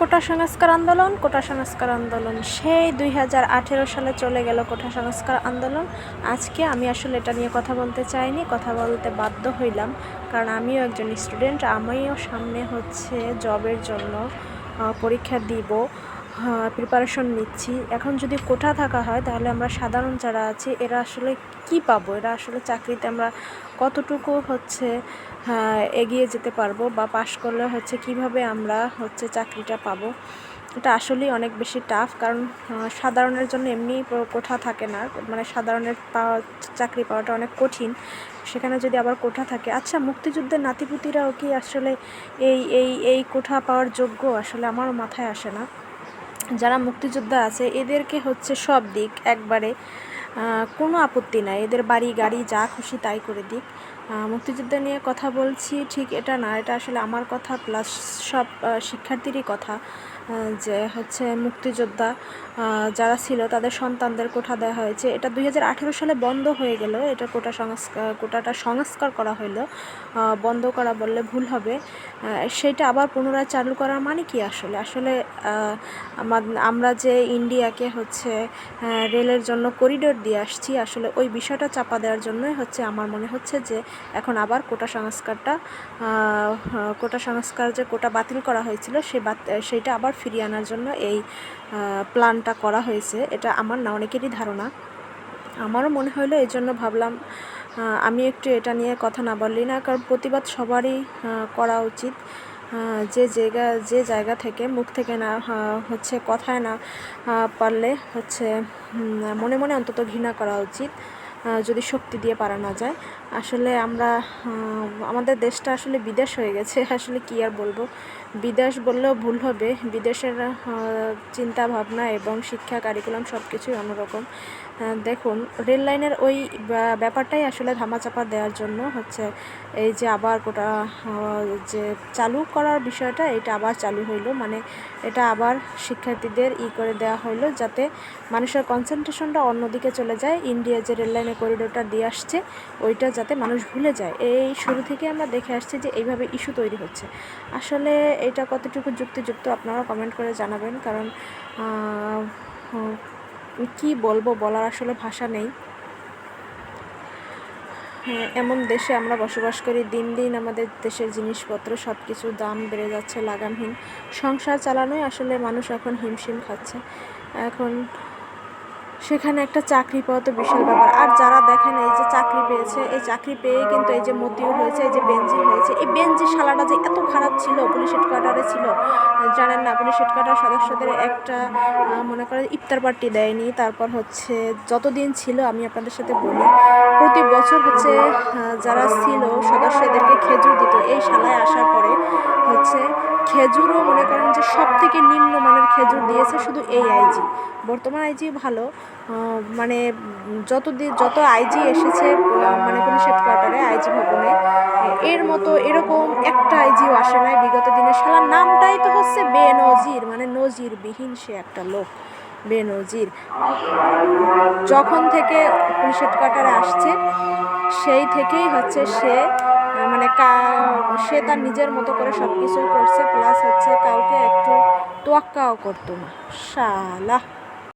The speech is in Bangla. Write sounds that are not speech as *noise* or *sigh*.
কোটা সংস্কার আন্দোলন, কোটা সংস্কার আন্দোলন সেই দুই হাজার আঠেরো সালে চলে গেল কোটা সংস্কার আন্দোলন। আজকে আমি আসলে এটা নিয়ে কথা বলতে চাইনি, কথা বলতে বাধ্য হইলাম। কারণ আমিও একজন স্টুডেন্ট, আমিও সামনে হচ্ছে জবের জন্য পরীক্ষা দিব। প্রিপারেশন নিচ্ছি। এখন যদি কোঠা থাকা হয় তাহলে আমরা সাধারণ যারা আছি এরা আসলে কি পাবো? এরা আসলে চাকরিতে আমরা কতটুকু হচ্ছে হ্যাঁ, এগিয়ে যেতে পারব বা পাশ করলে হচ্ছে কীভাবে আমরা হচ্ছে চাকরিটা পাবো? এটা আসলেই অনেক বেশি টাফ কারণ সাধারণের জন্য এমনি কোঠা থাকে না। মানে সাধারণের পাওয়া চাকরি পাওয়াটা অনেক কঠিন। সেখানে যদি আবার কোঠা থাকে আচ্ছা মুক্তিযুদ্ধের নাতিপুতিরাও কি আসলে এই এই এই কোঠা পাওয়ার যোগ্য? আসলে আমারও মাথায় আসে না। যারা মুক্তিযোদ্ধা আছে, এদেরকে হচ্ছে সব দিক একবারে কোনো আপত্তি নাই। এদের বাড়ি, গাড়ি, যা খুশি তাই করে দিক। মুক্তিযুদ্ধ নিয়ে কথা বলছি, ঠিক এটা না, এটা আসলে আমার কথা প্লাস সব শিক্ষার্থীরই কথা যে হচ্ছে মুক্তিযোদ্ধা যারা ছিল তাদের সন্তানদের কোঠা দেওয়া হয়েছে। এটা দুই হাজার আঠেরো সালে বন্ধ হয়ে গেল, এটা কোটা সংস্কার কোটাটা সংস্কার করা হলো বন্ধ করা বললে ভুল হবে। সেটা আবার পুনরায় চালু করার মানে কি আসলে? আসলে আমরা যে ইন্ডিয়াকে হচ্ছে রেলের জন্য করিডোর দিয়ে আসছি, আসলে ওই বিষয়টা চাপা দেওয়ার জন্যই হচ্ছে, আমার মনে হচ্ছে যে এখন আবার কোটা সংস্কারটা কোটা সংস্কার যে কোটা বাতিল করা হয়েছিল, সে সেইটা আবার ফিরিয়ে আনার জন্য এই প্ল্যানটা করা হয়েছে। এটা আমার না, অনেকেরই ধারণা। আমারও মনে হলো এই জন্য ভাবলাম আমি একটু এটা নিয়ে কথা না বললি না, কারণ প্রতিবাদ সবারই করা উচিত। যে জায়গা যে জায়গা থেকে, মুখ থেকে না হচ্ছে কথায় না পারলে হচ্ছে মনে মনে অন্তত ঘৃণা করা উচিত যদি শক্তি দিয়ে পারা না যায়। আসলে আমরা আমাদের দেশটা আসলে বিদেশ হয়ে গেছে *laughs* আসলে কি আর বলব? বিদেশ বললেও ভুল হবে। বিদেশের চিন্তা ভাবনা এবং শিক্ষা কারিকুলাম সব কিছুই অন্যরকম দেখুন রেল লাইনের ওই ব্যাপারটাই আসলে ধামাচাপা দেওয়ার জন্য হচ্ছে এই যে আবার আহ, যে চালু করার বিষয়টা এটা আবার চালু হইল। মানে এটা আবার শিক্ষার্থীদের ই করে দেওয়া হইল যাতে মানুষের কনসেন্ট্রেশনটা অন্যদিকে চলে যায়। ইন্ডিয়া যে রেল লাইনের করিডোরটা দিয়ে আসছে ওইটা যাতে মানুষ ভুলে যায়। এই শুরু থেকে আমরা দেখে আসছি যে এইভাবে ইস্যু তৈরি হচ্ছে। আসলে এটা কতটুকু যুক্তিযুক্ত আপনারা কমেন্ট করে জানাবেন। কারণ কি বলব বলার আসলে ভাষা নেই। হ্যাঁ, এমন দেশে আমরা বসবাস করি দিন দিন আমাদের দেশের জিনিসপত্র সব কিছু দাম বেড়ে যাচ্ছে লাগামহীন। সংসার চালানোই আসলে মানুষ এখন হিমশিম খাচ্ছে। এখন সেখানে একটা চাকরি পাওয়া তো বিশাল ব্যাপার। আর যারা দেখেন এই যে চাকরি পেয়েছে, এই চাকরি পেয়ে কিন্তু এই যে মতিউর হয়েছে, এই যে বেঞ্জির হয়েছে, এই বেঞ্জির শালাটা যে এত খারাপ ছিল, পুলিশ হেডকোয়ার্টারে ছিল, জানেন না, পুলিশ হেডকোয়ার্টার সদস্যদের একটা মনে করেন ইফতার পার্টি দেয়নি। তারপর হচ্ছে যতদিন ছিল, আমি আপনাদের সাথে বলি, প্রতি বছর হচ্ছে যারা ছিল, সদস্যদেরকে খেজুর দিত। এই শালায় আসার পরে হচ্ছে খেজুরও মনে করেন যে সব থেকে নিম্নমানের খেজুর দিয়েছে শুধু এই আইজি বর্তমান আইজি ভালো মানে যতদিন যত আইজি এসেছে মানে মানে পুলিশ হেডকোয়ার্টারে আইজি ভবনে এর মতো এরকম একটা আইজিও আসে নাই বিগত দিনে। শালার নামটাই তো হচ্ছে বেনজির মানে নজিরবিহীন সে একটা লোক, বেনজির। যখন থেকে পুলিশ হেডকোয়ার্টারে আসছে, সেই থেকেই হচ্ছে সে মানে সে তার নিজের মতো করে সব কিছুই করছে প্লাস হচ্ছে কাউকে একটু তোয়াক্কাও করতো না। শালা।